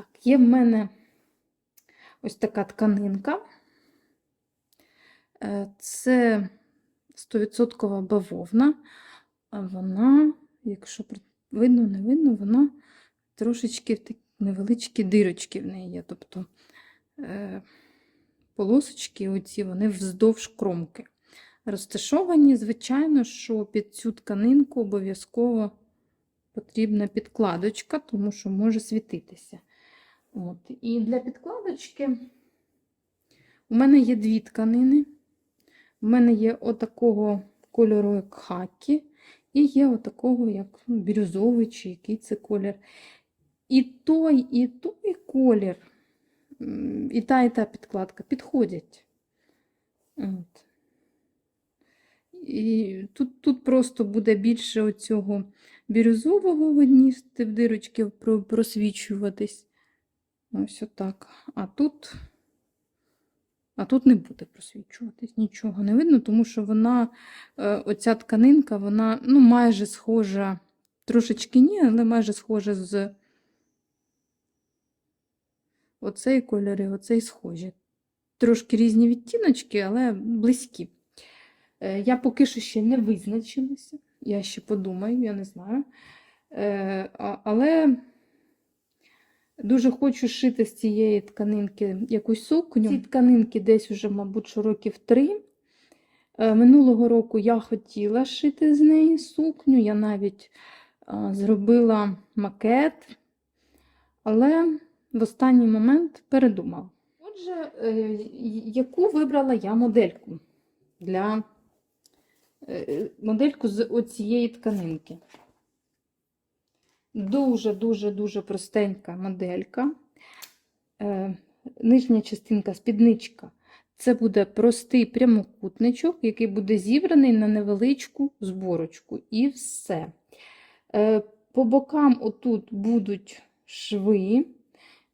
Так, є в мене ось така тканинка. Е, Це 100% бавовна. А вона, якщо видно, не видно, вона трошечки такі невеличкі дирочки в неї є. Тобто е, полосочки оці, вони вздовж кромки. Розташовані, звичайно, що під цю тканинку обов'язково потрібна підкладочка, тому що може світитися. От. І для підкладочки у мене є дві тканини. У мене є отакого кольору, як хакі, і є отакого, як бірюзовий, чи який це колір. І той, і той колір, і та, і та підкладка підходять. От. І тут, тут просто буде більше оцього бірюзового в з дирочки просвічуватись. Ось отак. А тут, а тут не буде просвічуватись, нічого не видно, тому що вона, е, оця тканинка, вона ну, майже схожа, трошечки ні, але майже схожа з оцей кольор і оцей схожі. Трошки різні відтіночки, але близькі. Е, Я поки що ще не визначилася. Я ще подумаю, я не знаю. Е, Але дуже хочу шити з цієї тканинки якусь сукню. Ці тканинки десь уже, мабуть, що років три. Е, Минулого року я хотіла шити з неї сукню. Я навіть зробила макет, але в останній момент передумала. Отже, е, яку вибрала я модельку для е, модельку з оцієї тканинки. Дуже-дуже-дуже простенька моделька. Е, Нижня частинка, спідничка. Це буде простий прямокутничок, який буде зібраний на невеличку зборочку. І все. Е, По бокам отут будуть шви.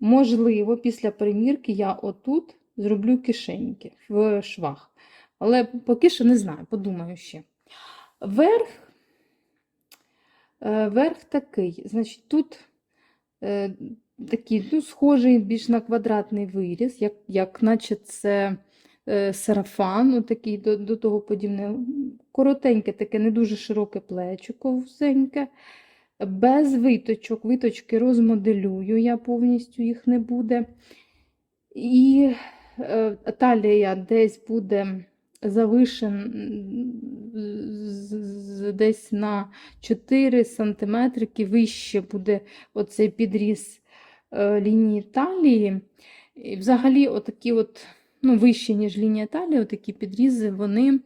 Можливо, після примірки я отут зроблю кишеньки в швах. Але поки що не знаю, подумаю ще. Верх, верх такий. Значить, тут е, такий, ну, схожий більш на квадратний виріз, як, як наче це е, сарафан, ну, такий до, до того подібне. Коротеньке, таке, не дуже широке плечико, вузеньке. Без виточок. Виточки розмоделюю, я повністю їх не буде. І е, талія десь буде завишен десь на 4 сантиметрики вище буде оцей підріз е, лінії талії. І взагалі, отакі от, ну, вище, ніж лінія талії, отакі підрізи, вони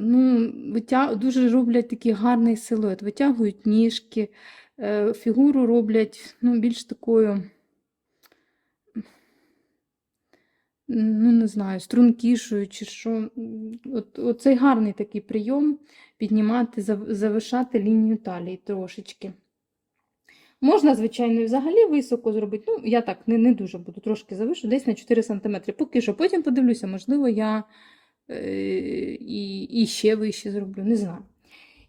ну, витяг... дуже роблять такий гарний силует, витягують ніжки, е, фігуру роблять ну, більш такою. Ну, не знаю, стрункішою чи що. От, оцей гарний такий прийом піднімати, зав- завишати лінію талії трошечки. Можна, звичайно, і взагалі високо зробити. Ну, я так не, не дуже буду, трошки завишу, десь на 4 см. Поки що, потім подивлюся, можливо, я е, і, і ще вище зроблю, не знаю.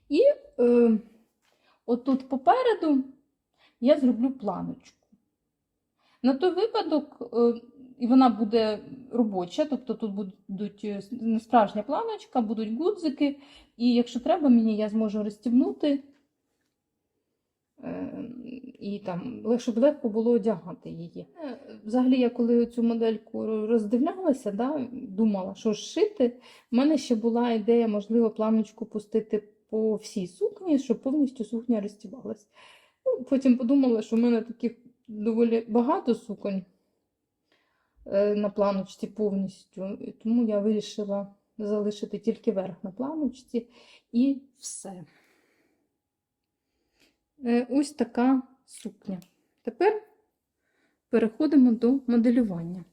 І е, отут попереду я зроблю планочку. На той випадок, е, і вона буде робоча, тобто тут будуть е, не справжня планочка, будуть гудзики, і якщо треба мені, я зможу розстібнути, е, і там, щоб легко було одягати її. Е, Взагалі, я коли цю модельку роздивлялася, да, думала, що шити, в мене ще була ідея, можливо, планочку пустити по всій сукні, щоб повністю сукня розстібалась. Ну, потім подумала, що в мене таких доволі багато суконь на планочці повністю, і тому я вирішила залишити тільки верх на планочці і все. Е, Ось така сукня. Тепер переходимо до моделювання.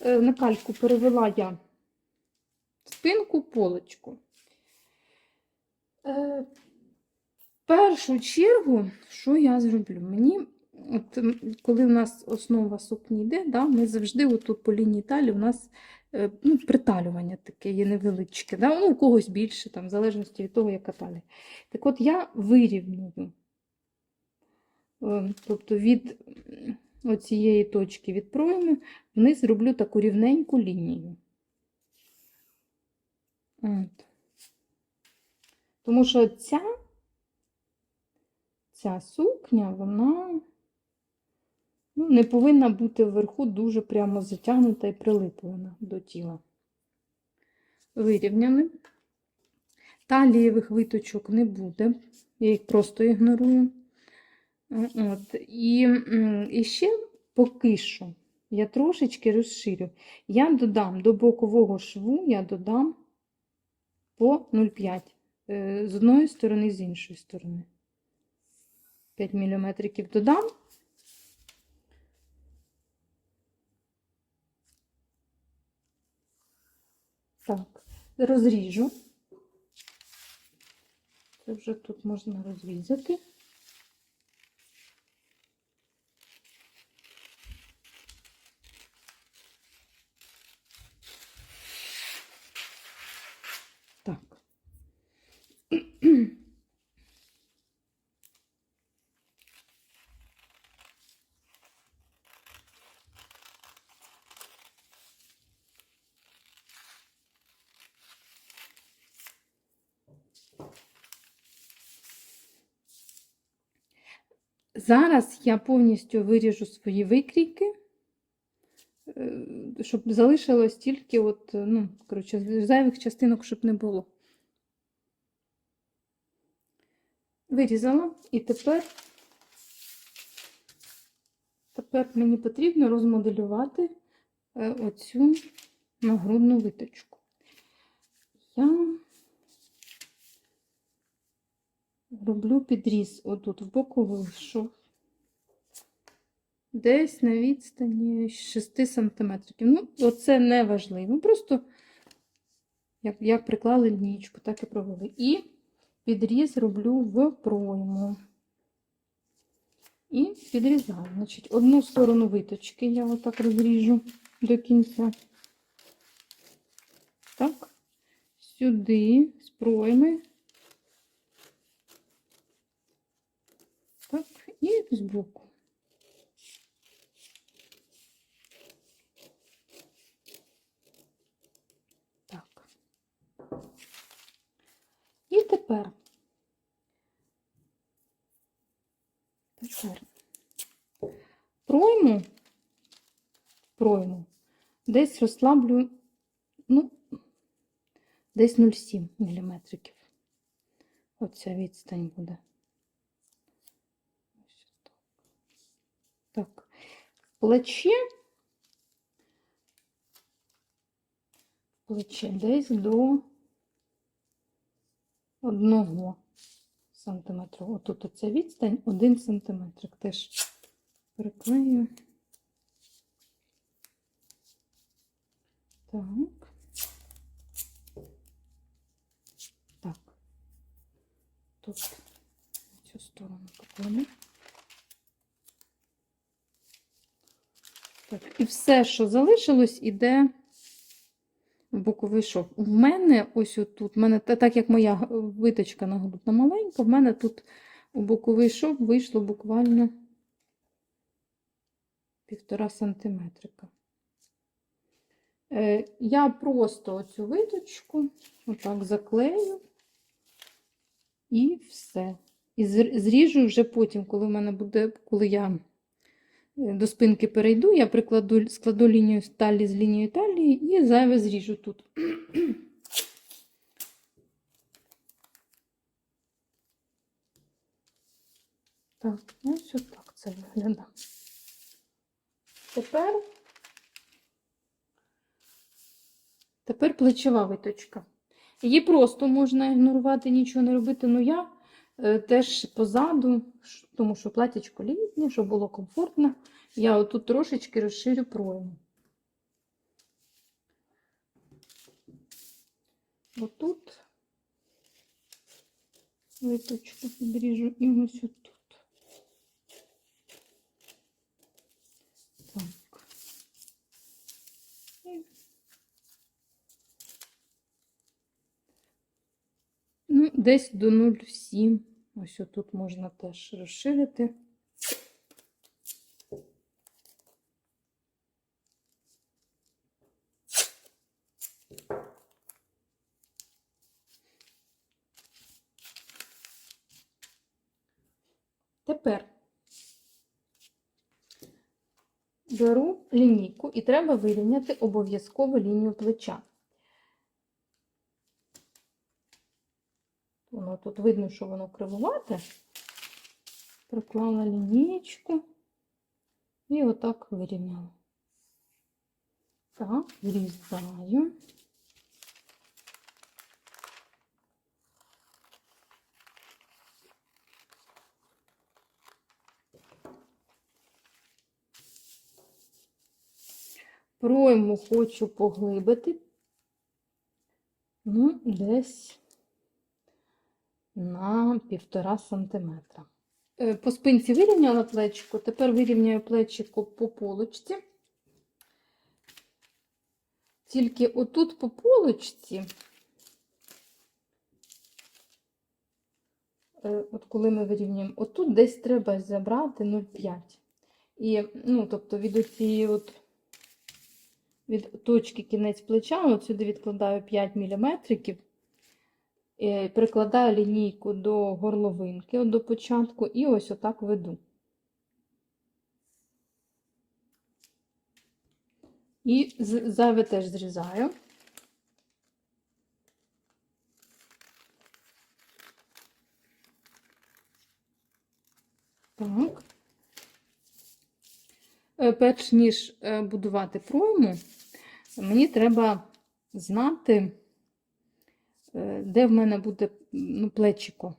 Е, На кальку перевела я спинку, полочку. В першу чергу, що я зроблю? Мені, от, коли у нас основа сукні йде, да, ми завжди отут по лінії талії у нас е, ну, приталювання таке є невеличке. Да? Ну, у когось більше, там, в залежності від того, яка талія. Так от я вирівнюю. Е, Тобто від оцієї точки від пройми вниз роблю таку рівненьку лінію. От. Тому що ця, ця сукня, вона ну, не повинна бути вверху дуже прямо затягнута і прилиплена до тіла. Вирівняли. Талієвих виточок не буде, я їх просто ігнорую. От. І, і ще поки що я трошечки розширю. Я додам до бокового шву, я додам по 0,5 е, з одної сторони, з іншої сторони. 5 мм додам. Так, розріжу. Це вже тут можна розрізати. Так. Зараз я повністю виріжу свої викрійки, е, щоб залишилось тільки от, е, ну, коротше, зайвих частинок, щоб не було. Вирізала і тепер, тепер мені потрібно розмоделювати е, оцю нагрудну виточку. Я роблю підріз отут в боковий шов. Десь на відстані 6 см. Ну, оце не важливо. Просто як, як приклали лінійку, так і провели. І підріз роблю в пройму. І підрізаю. Значить, одну сторону виточки я отак розріжу до кінця. Так, сюди з пройми. Так, збоку. Так. І тепер. Тепер пройму, пройму, десь розслаблю, ну, десь 0,7 мм. Оця відстань буде. Ось так. Так, плече, плече десь до одного сантиметру. Отут оця відстань, один сантиметр. Теж приклею. Так. Так. Тут цю сторону покладу. І все, що залишилось, іде в боковий шов. В мене ось отут, в мене, так як моя виточка нагрудна маленька, в мене тут у боковий шов вийшло буквально півтора сантиметрика. Е, я просто оцю виточку отак заклею і все. І зріжу вже потім, коли в мене буде, коли я до спинки перейду, я прикладу, складу лінію талії з лінією талії і зайве зріжу тут. Так, ось отак це виглядає. Тепер, тепер плечова виточка. Її просто можна ігнорувати, нічого не робити. Ну я теж позаду, тому що платячко літнє, щоб було комфортно. Я отут трошечки розширю пройму. Отут виточку підріжу і ось отут. Так. І десь до 0,7. Ось тут можна теж розширити. Тепер беру лінійку і треба вирівняти обов'язково лінію плеча. Воно тут видно, що воно кривувате. Приклала лінієчку і отак вирівняла. Так, врізаю. Пройму хочу поглибити, ну, десь на півтора сантиметра. Е, По спинці вирівняла плечико, тепер вирівняю плечико по полочці. Тільки отут по полочці, е, от коли ми вирівнюємо, отут десь треба забрати 0,5. І, ну, тобто від оцієї от від точки кінець плеча, от сюди відкладаю 5 мм, прикладаю лінійку до горловинки до початку і ось отак веду. І зайве теж зрізаю. Так. Е, Перш ніж е, будувати пройму, мені треба знати, е, де в мене буде ну, плечико.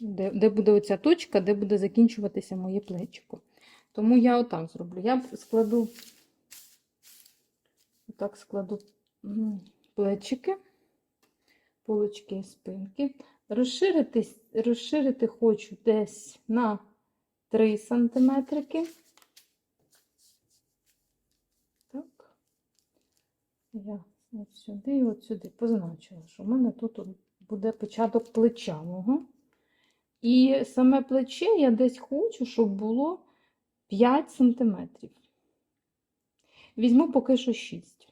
Де, де буде оця точка, де буде закінчуватися моє плечико. Тому я отак зроблю. Я складу, отак складу плечики, полочки і спинки. Розширити, розширити хочу десь на 3 сантиметрики. Так. Я от сюди і от сюди позначила, що в мене тут буде початок плеча мого. І саме плече я десь хочу, щоб було 5 сантиметрів. Візьму поки що 6.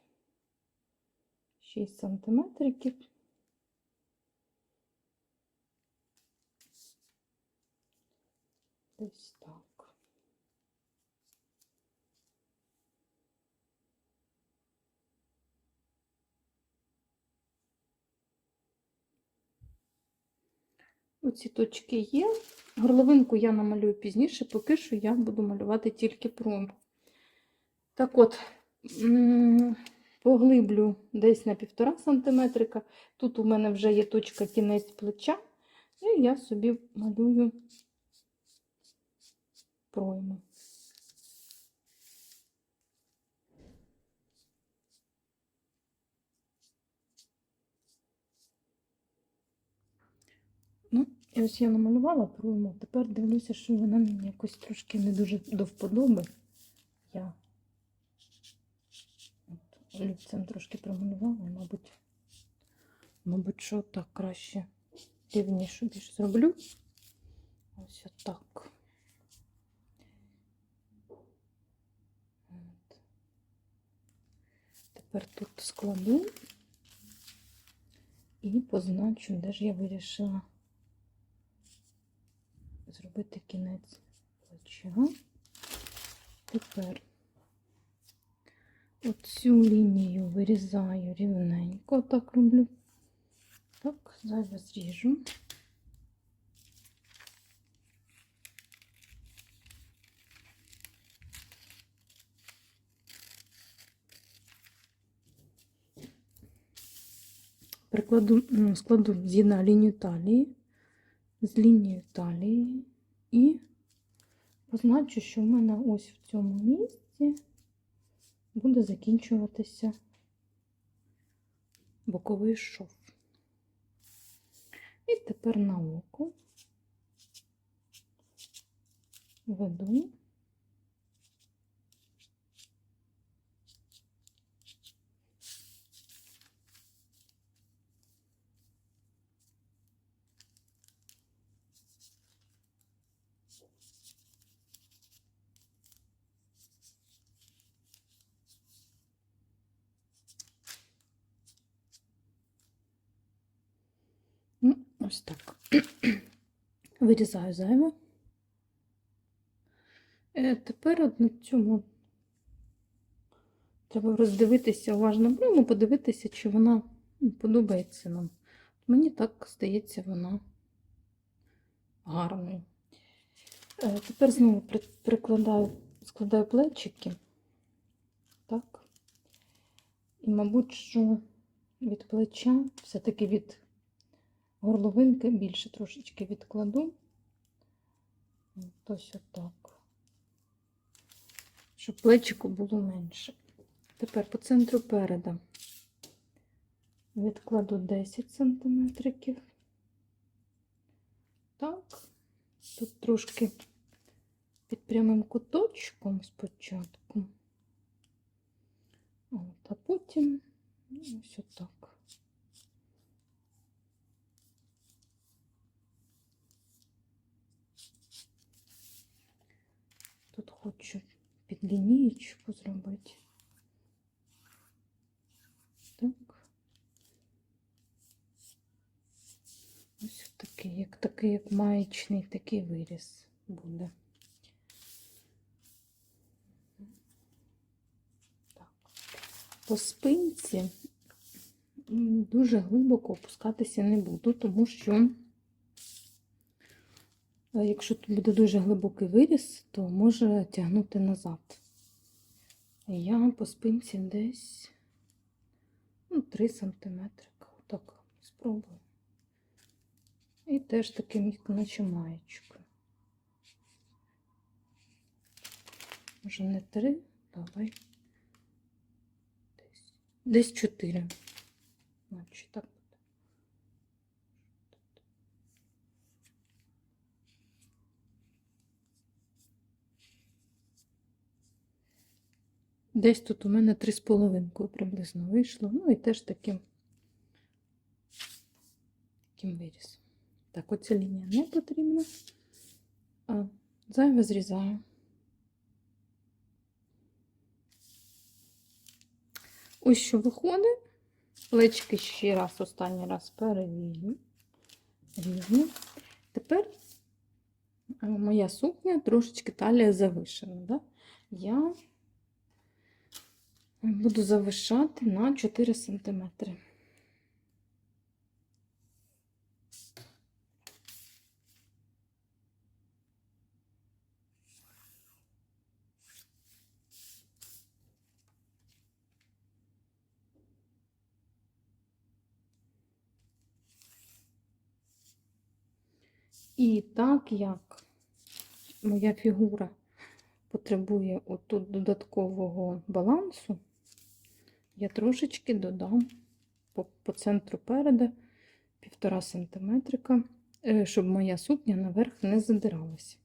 6 сантиметриків. Десь так. Оці точки є. Горловинку я намалюю пізніше, поки що я буду малювати тільки промб. Так от, поглиблю десь на 1,5 см. Тут у мене вже є точка кінець плеча, і я собі малюю пройму. Ну, і ось я намалювала пройму. Тепер дивлюся, що вона мені якось трошки не дуже до вподоби. Я от, трошки промалювала, мабуть, мабуть, що так краще рівніше більш зроблю. Ось отак. От. Тепер тут складу і позначу, де ж я вирішила зробити кінець плеча. Тепер оцю лінію вирізаю рівненько, так роблю. Так, зайве зріжу. Прикладу, ну, складу з'єднаю лінію талії з лінією талії і позначу, що в мене ось в цьому місці буде закінчуватися боковий шов. І тепер на око веду. Ось так. Вирізаю зайве. Е, Тепер на цьому треба роздивитися уважно брову, подивитися, чи вона подобається нам. Мені так здається, вона гарною. Е, Тепер знову прикладаю, складаю плечики. Так. І, мабуть, що від плеча, все-таки від горловинки більше трошечки відкладу. Ось отак. Щоб плечику було менше. Тепер по центру переда відкладу 10 сантиметриків. Так. Тут трошки під прямим куточком спочатку. От, а потім ну, ось отак. Тут хочу під лінієчку зробити. Так. Ось такий, як такий, як маячний такий виріз буде. Так. По спинці дуже глибоко опускатися не буду, тому що якщо тут буде дуже глибокий виріз, то може тягнути назад. Я по спинці десь ну, 3 см. Так, спробую. І теж таким, наче маєчкою. Може не три, давай. Десь, десь чотири. Значить, так Десь тут у мене три з половинкою приблизно вийшло. Ну і теж таким, таким вирізом. Так, оця лінія не потрібна. А зайве зрізаю. Ось що виходить. Плечки ще раз, останній раз перевірю. Рівно. Тепер е, моя сукня трошечки талія завишена. Да? Я буду завишати на 4 сантиметри. І так як моя фігура потребує отут додаткового балансу, я трошечки додам по, по центру переда 1,5 см, е, щоб моя сукня наверх не задиралася.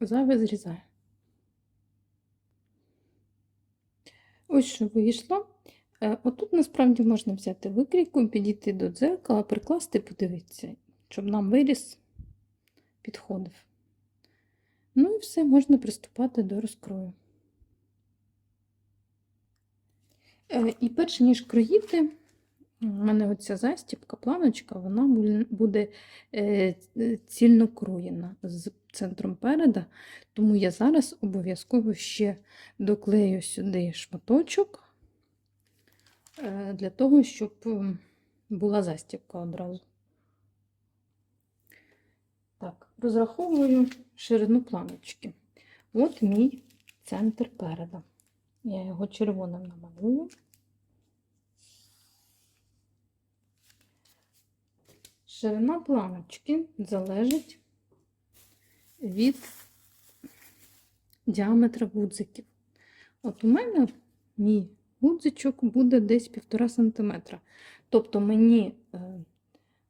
Зайве зрізаю. Ось що вийшло. Е, Отут насправді можна взяти викрійку, підійти до дзеркала, прикласти, подивитися, щоб нам виріс підходив. Ну і все, можна приступати до розкрою. Е, І перш ніж кроїти, у мене оця застібка, планочка, вона буде е, цільно кроєна з центром переда, тому я зараз обов'язково ще доклею сюди шматочок для того, щоб була застібка одразу. Так, розраховую ширину планочки. От мій центр переда. Я його червоним намалюю. Ширина планочки залежить від діаметра гудзиків. От у мене мій гудзичок буде десь 1,5 см. Тобто мені е,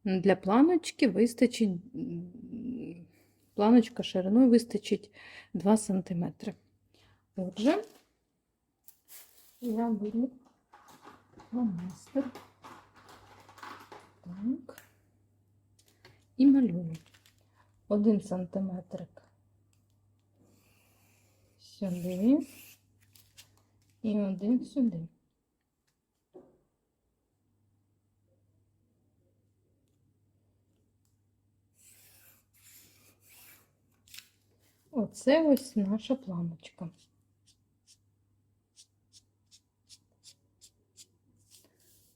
для планочки вистачить, планочка шириною вистачить 2 см. Отже, я беру фломастер. Так. І малюю. Один сантиметрик сюди і один сюди. Оце ось наша планочка.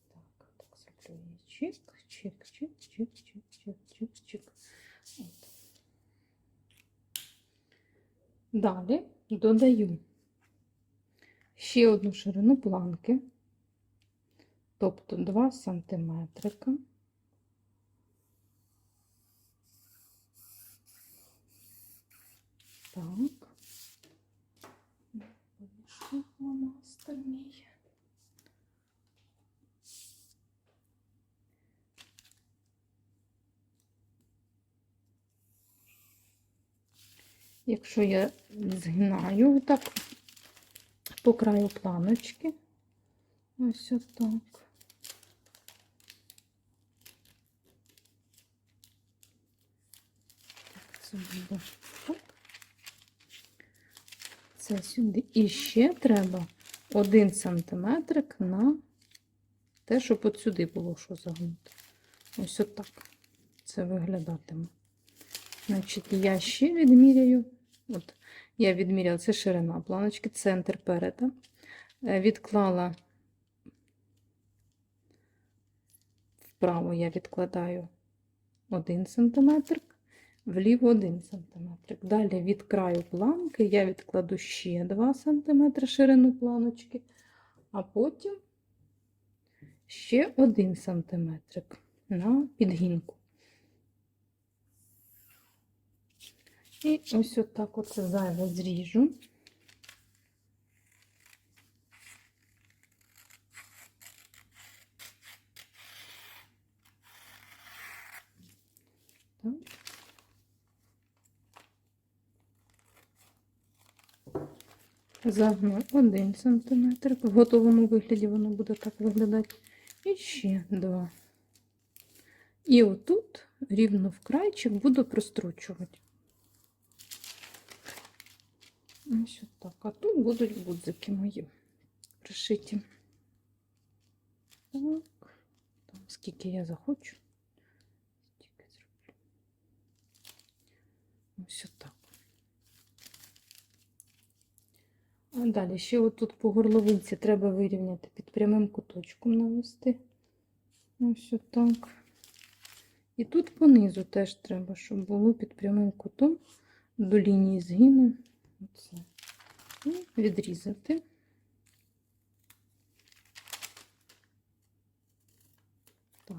Так, так зроблю її чик, чик, чик, чик, чик, чик, чик, чик. От. Далі додаю ще одну ширину планки, тобто 2 сантиметрика. Так. Повішу фломастер мій. Якщо я згинаю так по краю планочки, ось отак. Так, це буде так. Це сюди. І ще треба один сантиметрик на те, щоб от сюди було що загнути. Ось отак це виглядатиме. Значить, я ще відміряю. От, я відміряла, це ширина планочки, центр переда. Е, Відклала вправо я відкладаю 1 см, вліво 1 см. Далі від краю планки я відкладу ще 2 см ширину планочки, а потім ще 1 см на підгінку. І ось отак оце зайве зріжу. Загну 1 см. В готовому вигляді воно буде так виглядати. І ще 2. І отут рівно в крайчик буду прострочувати. Ось так. А тут будуть гудзики мої пришиті. Так, там скільки я захочу. Стільки зроблю. Ось так. А далі ще отут по горловинці треба вирівняти під прямим куточком навести. Ось так. І тут понизу теж треба, щоб було під прямим кутом до лінії згину. Оце. І відрізати. Так.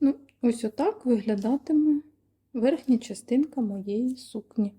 Ну, ось отак виглядатиме верхня частинка моєї сукні.